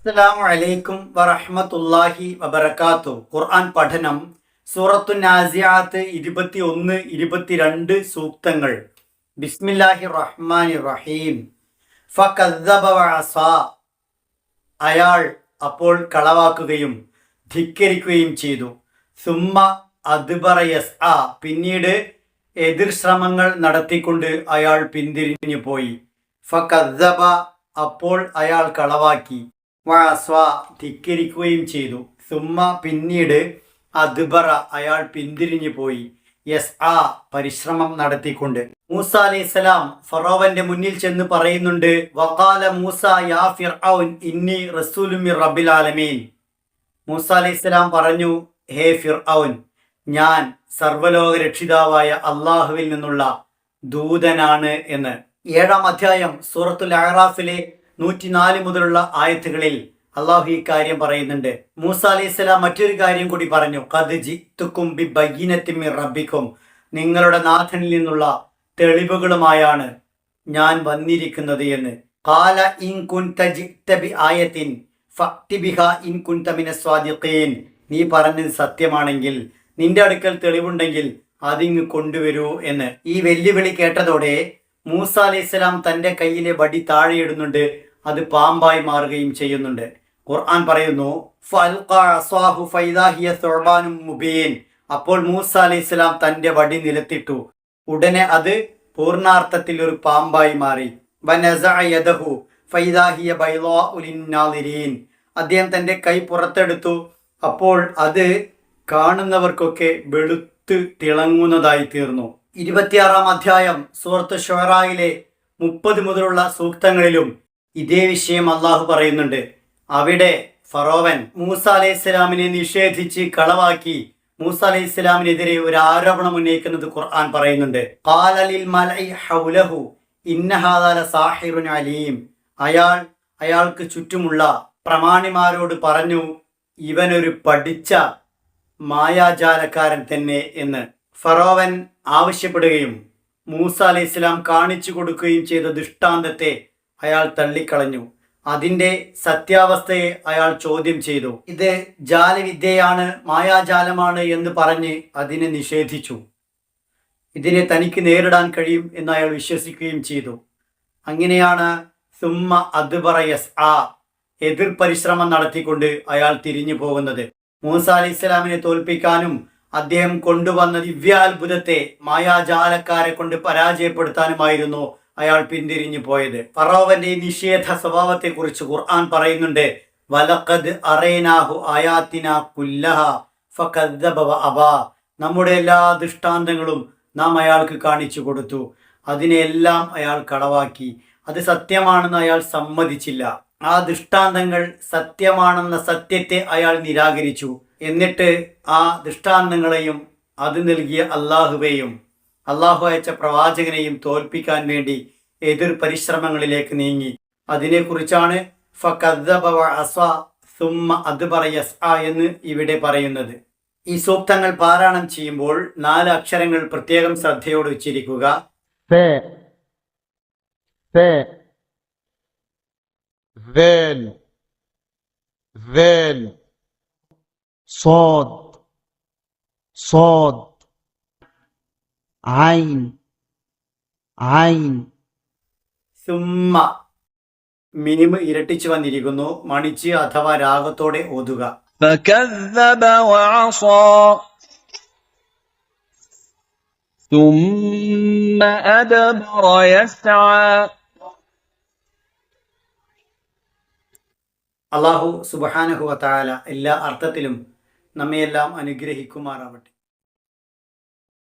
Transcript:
അസ്സലാമു അലൈക്കും വറഹ്മത്തുള്ളാഹി വബറകാത്തു. ഖുർആൻ പഠനം സൂറത്തു നാസിയാത്ത് ഇരുപത്തി ഒന്ന് ഇരുപത്തിരണ്ട് സൂക്തങ്ങൾ. ബിസ്മില്ലാഹി റഹ്മാനി റഹീം വഅസാ അയാൾ അപ്പോൾ കളവാക്കുകയും ധിക്കരിക്കുകയും ചെയ്തു. സുമ്മ അദ്ബറയസ് ആ പിന്നീട് എതിർശ്രമങ്ങൾ നടത്തിക്കൊണ്ട് അയാൾ പിന്തിരിഞ്ഞു പോയി. ഫ അപ്പോൾ അയാൾ കളവാക്കി. വഅസ്വ ധിക്കരിക്കുകയും ചെയ്തു. സുമ്മ പിന്നീട് അദ്ബറ അയാൾ പിന്തിരിഞ്ഞു പോയി. യെസ് ആ പരിശ്രമം നടത്തിക്കൊണ്ട്. മൂസ അലൈഹിസ്സലാം ഫറോവന്റെ മുന്നിൽ ചെന്ന് പറയുന്നുണ്ട് വഖാല മൂസ യാ ഫിർഔൻ ഇന്നി റസൂലും റബിൽ ആലമീൻ. മൂസ അലൈഹിസ്സലാം പറഞ്ഞു ഹേ ഫിർഔൻ ഞാൻ സർവലോക രക്ഷിതാവായ അള്ളാഹുവിൽ നിന്നുള്ള ദൂതനാണ് എന്ന്. ഏഴാം അധ്യായം സൂറത്തുൽ അഹ്റാഫിലെ നൂറ്റിനാല് മുതലുള്ള ആയത്തുകളിൽ അള്ളാഹു ഈ കാര്യം പറയുന്നുണ്ട്. മൂസ അലൈഹിസ്സലാം മറ്റൊരു കാര്യം കൂടി പറഞ്ഞു. കത് തുക്കും ബി ബയ്യനത്തിമി റബ്ബിക്കും. നിങ്ങളുടെ നാഥനിൽ നിന്നുള്ള തെളിവുകളുമായാണ് ഞാൻ വന്നിരിക്കുന്നത് എന്ന്. കാല ഇൻ കുൻത ജിത്ത ബി ആയത്തിൻ ഫഅ്തി ബിഹ ഇൻ കുൻതമിന സ്വാദിഖീൻ. നീ പറഞ്ഞത് സത്യമാണെങ്കിൽ നിന്റെ അടുക്കൽ തെളിവുണ്ടെങ്കിൽ അതിങ്ങ് കൊണ്ടുവരൂ എന്ന്. ഈ വെല്ലുവിളി കേട്ടതോടെ മൂസ അലൈഹിസ്സലാം തന്റെ കയ്യിലെ വടി താഴെയിടുന്നുണ്ട്. അത് പാമ്പായി മാറുകയും ചെയ്യുന്നുണ്ട്. ഖുർആൻ പറയുന്നു മുബീൻ. അപ്പോൾ മൂസ അലൈഹിസ്സലാം തന്റെ വടി നിലത്തിട്ടു. ഉടനെ അത് പൂർണാർത്ഥത്തിൽ ഒരു പാമ്പായി മാറി. അദ്ദേഹം തന്റെ കൈ പുറത്തെടുത്തു. അപ്പോൾ അത് കാണുന്നവർക്കൊക്കെ വെളുത്ത് തിളങ്ങുന്നതായി തീർന്നു. ഇരുപത്തിയാറാം അധ്യായം സുഹൃത്ത് ഷൊറായിലെ മുപ്പത് മുതലുള്ള സൂക്തങ്ങളിലും ഇതേ വിഷയം അള്ളാഹു പറയുന്നുണ്ട്. അവിടെ ഫറോവൻ മൂസ അലൈഹി സ്വലാമിനെ നിഷേധിച്ച് കളവാക്കി മൂസ അലൈഹി സ്വലാമിനെതിരെ ഒരു ആരോപണം ഉന്നയിക്കുന്നത് ഖുർആൻ പറയുന്നുണ്ട്. ഹൗലഹു സാഹിറുൻ അലീം. അയാൾ അയാൾക്ക് ചുറ്റുമുള്ള പ്രമാണിമാരോട് പറഞ്ഞു ഇവനൊരു പഠിച്ച മായാജാലക്കാരൻ തന്നെ എന്ന്. ഫറോവൻ ആവശ്യപ്പെടുകയും മൂസ അലൈഹി കാണിച്ചു കൊടുക്കുകയും ചെയ്ത ദൃഷ്ടാന്തത്തെ അയാൾ തള്ളിക്കളഞ്ഞു. അതിന്റെ സത്യാവസ്ഥയെ അയാൾ ചോദ്യം ചെയ്തു. ഇത് ജാലവിദ്യയാണ് മായാജാലമാണ് എന്ന് പറഞ്ഞ് അതിനെ നിഷേധിച്ചു. ഇതിനെ തനിക്ക് നേരിടാൻ കഴിയും എന്ന് അയാൾ വിശ്വസിക്കുകയും ചെയ്തു. അങ്ങനെയാണ് സുമ്മ അദ്ബറയസ് ആ എതിർ പരിശ്രമം നടത്തിക്കൊണ്ട് അയാൾ തിരിഞ്ഞു പോകുന്നത്. മൂസ അലി ഇസ്ലാമിനെ തോൽപ്പിക്കാനും അദ്ദേഹം കൊണ്ടുവന്ന ദിവ്യാത്ഭുതത്തെ മായാജാലക്കാരെ കൊണ്ട് പരാജയപ്പെടുത്താനുമായിരുന്നു അയാൾ പിന്തിരിഞ്ഞു പോയത്. ഫറോവന്റെ നിഷേധ സ്വഭാവത്തെക്കുറിച്ച് ഖുർആൻ പറയുന്നുണ്ട് വലഖദ് അറേനാഹു ആയാത്തിന കുല്ലഹ അബാ. നമ്മുടെ എല്ലാ ദൃഷ്ടാന്തങ്ങളും നാം അയാൾക്ക് കാണിച്ചു കൊടുത്തു. അതിനെല്ലാം അയാൾ കളവാക്കി അത് സത്യമാണെന്ന് അയാൾ സമ്മതിച്ചില്ല. ആ ദൃഷ്ടാന്തങ്ങൾ സത്യമാണെന്ന സത്യത്തെ അയാൾ നിരാകരിച്ചു. എന്നിട്ട് ആ ദൃഷ്ടാന്തങ്ങളെയും അത് നൽകിയ അള്ളാഹുവേയും അള്ളാഹു അയച്ച പ്രവാചകനെയും തോൽപ്പിക്കാൻ വേണ്ടി എതിർ പരിശ്രമങ്ങളിലേക്ക് നീങ്ങി അതിനെക്കുറിച്ചാണ് സുമ്മ അദ്ബറയസ് എന്ന് ഇവിടെ പറയുന്നത് ഈ സൂക്തങ്ങൾ പാരായണം ചെയ്യുമ്പോൾ നാല് അക്ഷരങ്ങൾ പ്രത്യേകം ശ്രദ്ധയോട് ഉച്ചരിക്കുക فاء فاء ذال ذال صاد صاد عين عين സുമ്മ മിനിമ് ഇരട്ടിച്ചു വന്നിരിക്കുന്നു മണിച്ച് അഥവാ രാഗത്തോടെ ഓതുക فكذب وعصى ثم أدبر يسعى അള്ളാഹു സുബഹാനഹുവ താല എല്ലാ അർത്ഥത്തിലും നമ്മയെല്ലാം അനുഗ്രഹിക്കുമാറാവട്ടെ